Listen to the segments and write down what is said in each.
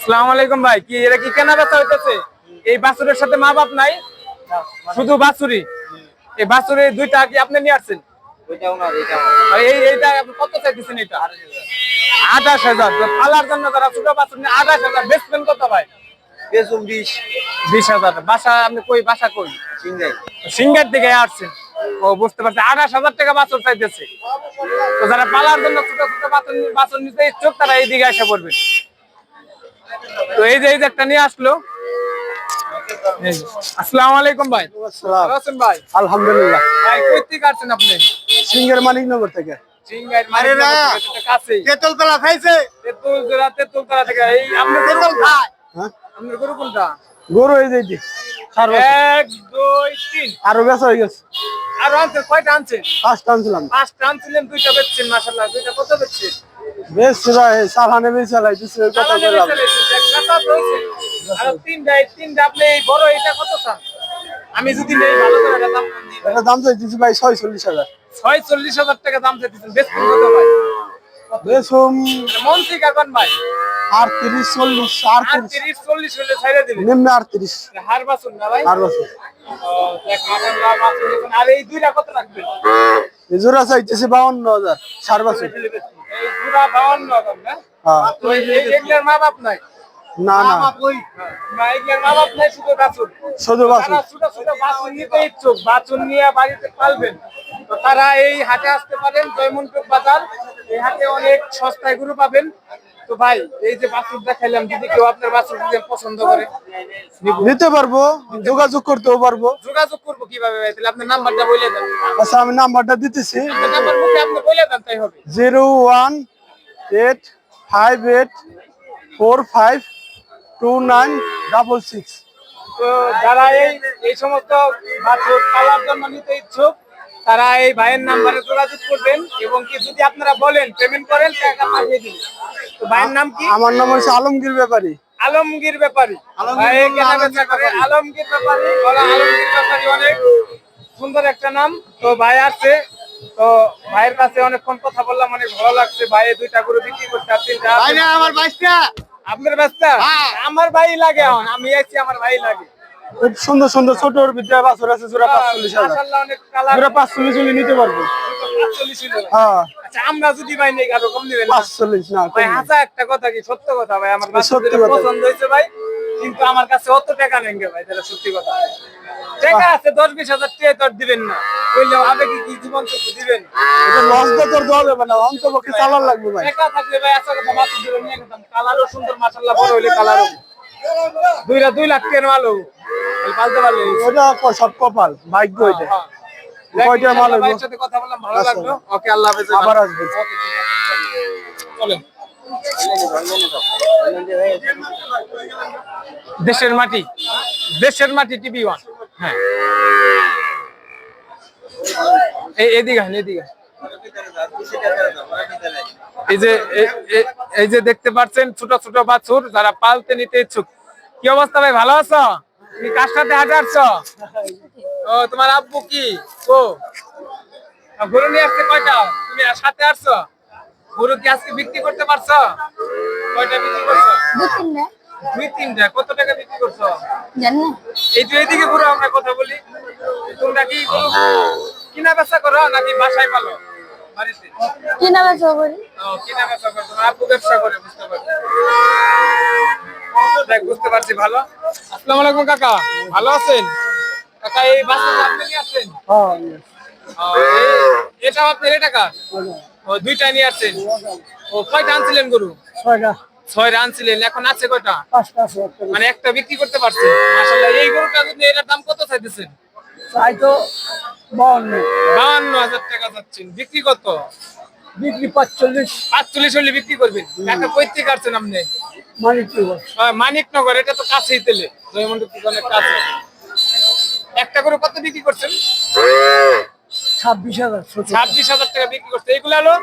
সালাম আলাইকুম ভাই কি এরা কি কেনা বেচা হইতেছে? এই বাছুরের সাথে মা বাপ নাই? শুধু বাছুরি এই বাছুরি দুইটা কি আপনি নিয়ে আসছেন? এইটা কত চাইতেছেন এটা? আঠাশ হাজার। পালার জন্য যারা ছোট বাছুর আঠাশ হাজার। বেচবেন কত ভাই? বেসুম বিশ। বিশ হাজার। বাসা আপনি কই বাসা কই? সিঙ্গাই সিঙ্গার দিকে আসছেন। ও বুঝতে পারছি। আঠাশ হাজার টাকা বাছুর চাইতেছে। তো যারা পালার জন্য ছোট ছোট বাছুর নি- নিতে ইচ্ছুক তারা এই দিকে এসে পড়বে তো এই যে এই যে একটা নিয়ে আসলো। আসসালামু আলাইকুম ভাই। আছেন ভাই? আলহামদুলিল্লাহ। ভাই কই থেকে আসছেন আপনি? সিঙ্গের মানিকনগর থেকে। তেতল খাইছে। তেতুল তেতুল থেকে। এই কোনটা? হ্যাঁ? আপনার গরু কোনটা? গরু এই যে এক দুই তিন। আরও বেচা হয়ে গেছে। আর আনছেন? কয়টা আনছেন? পাঁচটা আনছিলাম। পাঁচটা আনছিলেন দুইটা বেচছেন মাসাল্লাহ দুইটা কত বেচছেন? বেশ ভাই সালহানে বেচা লাইতেছে কথা চালানে বললাম। বেচে রেখেছেন, এক কাতা রয়েছে। আর তিনটা এই তিনটা আপনি এই বড় এটা কত চান আমি যদি নেই ভালো করে দাম। এটা দাম চাইতেছি ভাই ছয় চল্লিশ হাজার। ছয় চল্লিশ হাজার টাকা দাম চাইতেছেন বেচছেন কত ভাই। বেসুম মন থেকে এখন ভাই? আটত্রিশ চল্লিশ আর আটত্রিশ তিরিশ চল্লিশ হলে ছাইড়ে দিবেন। নিম্নে আটত্রিশ। হার বাসুন না ভাই? বাছুর দেখুন। আর এই দুইটা কত রাখবেন? জোড়া চাইতেছে বাউন্ন হাজার চার বছর। না? হ্যাঁ। না শুধু বাছুর। নিয়ে বাড়িতে পালবেন। তারা এই হাটে আসতে পারেন জয়মনপুর বাজার। এই হাটে অনেক সস্তায় গরু পাবেন। তো ভাই এই যে বাছুর দেখাইলাম যদি কেউ আপনার বাছুর যদি পছন্দ করে নিতে পারব যোগাযোগ করতেও পারব। যোগাযোগ করব কীভাবে ভাই? তাহলে আপনার নাম্বারটা বলে দেন। আচ্ছা আমি নাম্বারটা দিতেছি। নাম্বার মুখে আপনি বলে দেন তাই হবে। Zero one eight five eight four five two nine double six. তো যারা এই এই সমস্ত বাছুর পালার জন্য নিতে ইচ্ছুক তারা এই ভাইয়ের নাম্বারে যোগাযোগ করবেন এবং কি যদি আপনারা বলেন পেমেন্ট করেন টাকা পাঠিয়ে দিন। ভাইয়ের নাম কি? আমার নাম হচ্ছে আলমগীর ব্যাপারী। আলমগীর ব্যাপারী। আলমগীর ব্যাপারী। আলমগীর ব্যাপারী অনেক সুন্দর একটা নাম। তো ভাই আছে। তো ভাইয়ের কাছে অনেকক্ষণ কথা বললাম অনেক ভালো লাগছে। ভাই দুইটা গরু বিক্রি করতে আর তিনটা আমার বাইশটা। আপনার ব্যস্তা আমার ভাই লাগে এখন। আমি আছি আমার ভাই লাগে। খুব সুন্দর সুন্দর ছোট বিদ্যা বাছর আছে জোড়া পাঁচচল্লিশ হাজার। জোড়া পাঁচচল্লিশ হলে নিতে পারব। হ্যাঁ। আচ্ছা আমরা যদি ভাই নেই আরও কম দিবেন পাঁচচল্লিশ না ভাই হাসা একটা কথা কি সত্য কথা ভাই আমার সত্যি পছন্দ হয়েছে ভাই কিন্তু আমার কাছে অত টাকা নেই ভাই যেটা সত্যি কথা। টাকা আছে দশ বিশ হাজার টাকা তো আর দিবেন না। বললে আবেগে কি জীবন তো দিবেন? এটা লস তো তোর দেওয়া যাবে না অন্তপক্ষে চালার লাগবে ভাই। টাকা থাকলে ভাই আসা কথা মাত্র দিবেন নিয়ে গেতাম কালারও সুন্দর মাশাল্লাহ বড় হইলে কালারও দুইটা দুই লাখ টাকার মাল হোক পালতে পারলে ওটা ক- সব কপাল ভাগ্য ওইটা হ্যাঁ। কয়টা মাল সাথে কথা বললাম ভালো আচ্ছা। লাগল। ওকে আল্লাহ হাফেজ। আবার আসবে। চলেন। দেশের মাটি। দেশের মাটি টিভি ওয়ান। হ্যাঁ। এই এদিকে এদিকে। এই যে এই দেখতে পাচ্ছেন ছোট ছোট বাছুর যারা পালতে নিতে ইচ্ছুক। কি অবস্থা ভাই ভালো আছো? তুমি কার সাথে ও তোমার আব্বু কি? ও। গরু নিয়ে আসছে কয়টা? তুমি সাথে আসছো? গরু কি আজকে বিক্রি করতে পারছ? কয়টা বিক্রি করছ? দুই তিনটা। কত টাকা বিক্রি করছ? জানি এই যে এইদিকে ঘুরে আমরা কথা বলি। তোমরা কি কিনা বেচা করো নাকি বাসায় পালো? কিনা বেচা করি কিনা বেচা করো তোমার আব্বু ব্যবসা করে বুঝতে পারছি। দেখ বুঝতে পারছি ভালো? আসসালামু আলাইকুম কাকা। ভালো আছেন? কাকা এই বাসে আপনি হ্যাঁ ও, এই- এটাও আপনার এটা কার? ও দুইটা নিয়ে আসছেন। ও কয়টা আনছিলেন গরু? ছয়টা। ছয়টা আনছিলেন এখন আছে কয়টা? পাঁচটা আছে একটা। মানে একটা বিক্রি করতে পারছেন। মাশাআল্লাহ এই গরুটা যদি এটার দাম কত চাইতেছেন? চাই তো বাউন্ন। বাহান্ন হাজার টাকা চাচ্ছেন। বিক্রি কত? বিক্রি পাঁচচল্লিশ। পাঁচচল্লিশ হলে বিক্রি করবেন। টাকা কই থেকে আসছেন আপনি? মানিকনগর। মানিকনগর এটা তো কাছেই তেলে জয়মন্ডপ দোকানের কাছে। একটা করে কত বিক্রি করছেন? ছাব্বিশ হাজার ছাব্বিশ হাজার টাকা বিক্রি করছে। এগুলো হলো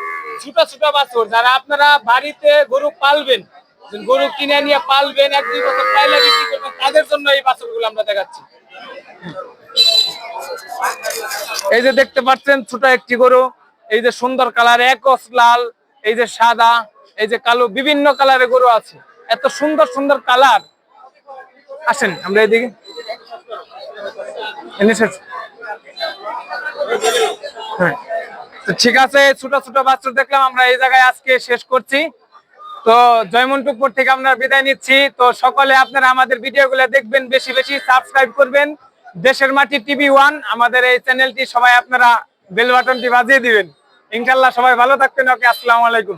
ছোট ছোট বাছুর। যারা আপনারা বাড়িতে গরু পালবেন গরু কিনে নিয়ে পালবেন এক দুই বছর পাইলে বিক্রি করবেন তাদের জন্য এই বাছুরগুলো আমরা দেখাচ্ছি। এই যে দেখতে পাচ্ছেন, ছোট একটি গরু। এই যে সুন্দর কালার একস লাল, এই যে সাদা, এই যে কালো, বিভিন্ন কালারের গরু আছে। এত সুন্দর সুন্দর কালার। আসেন, আমরা এনে হ্যাঁ। ঠিক আছে, ছোট ছোট বাচ্চা দেখলাম, আমরা এই জায়গায় আজকে শেষ করছি। তো জয়মন্টুপুর থেকে আমরা বিদায় নিচ্ছি। তো সকলে আপনারা আমাদের ভিডিওগুলো দেখবেন, বেশি বেশি সাবস্ক্রাইব করবেন। দেশের মাটি টিভি ওয়ান, আমাদের এই চ্যানেলটি সবাই আপনারা বেল বাটনটি বাজিয়ে দিবেন। ইনশাল্লাহ সবাই ভালো থাকবেন। ওকে, আসসালামু আলাইকুম।